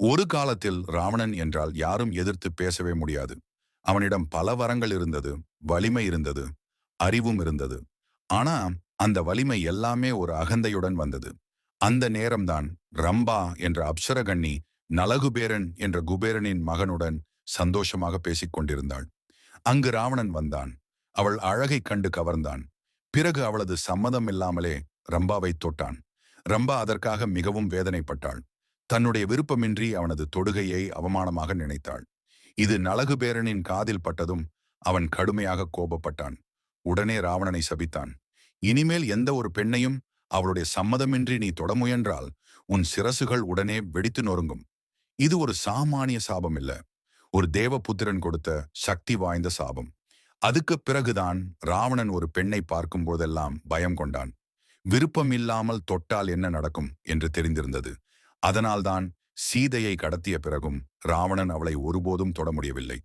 ஒரு காலத்தில் ராவணன் என்றால் யாரும் எதிர்த்து பேசவே முடியாது. அவனிடம் பல வரங்கள் இருந்தது வலிமை இருந்தது அறிவும் இருந்தது. ஆனா அந்த வலிமை எல்லாமே ஒரு அகந்தையுடன் வந்தது. அந்த நேரம்தான் ரம்பா என்ற அப்சரகண்ணி நலகுபேரன் என்ற குபேரனின் மகனுடன் சந்தோஷமாக பேசிக் கொண்டிருந்தாள். அங்கு ராவணன் வந்தான். அவள் அழகைக் கண்டு கவர்ந்தான். பிறகு அவளது சம்மதம் இல்லாமலே ரம்பாவை தொட்டான். ரம்பா அதற்காக மிகவும் வேதனைப்பட்டாள். தன்னுடைய விருப்பமின்றி அவனது தொடுகையை அவமானமாக நினைத்தாள். இது நலகு பேரனின் காதில் பட்டதும் அவன் கடுமையாக கோபப்பட்டான். உடனே ராவணனை சபித்தான். இனிமேல் எந்த ஒரு பெண்ணையும் அவளுடைய சம்மதமின்றி நீ தொட முயன்றால் உன் சிரசுகள் உடனே வெடித்து நொறுங்கும். இது ஒரு சாமானிய சாபம் இல்ல ஒரு தேவபுத்திரன் கொடுத்த சக்தி வாய்ந்த சாபம். அதுக்கு பிறகுதான் ராவணன் ஒரு பெண்ணை பார்க்கும் போதெல்லாம் பயம் கொண்டான். விருப்பம் இல்லாமல் தொட்டால் என்ன நடக்கும் என்று தெரிந்திருந்தது. அதனால்தான் சீதையை கடத்திய பிறகும் ராவணன் அவளை ஒருபோதும் தொட முடியவில்லை.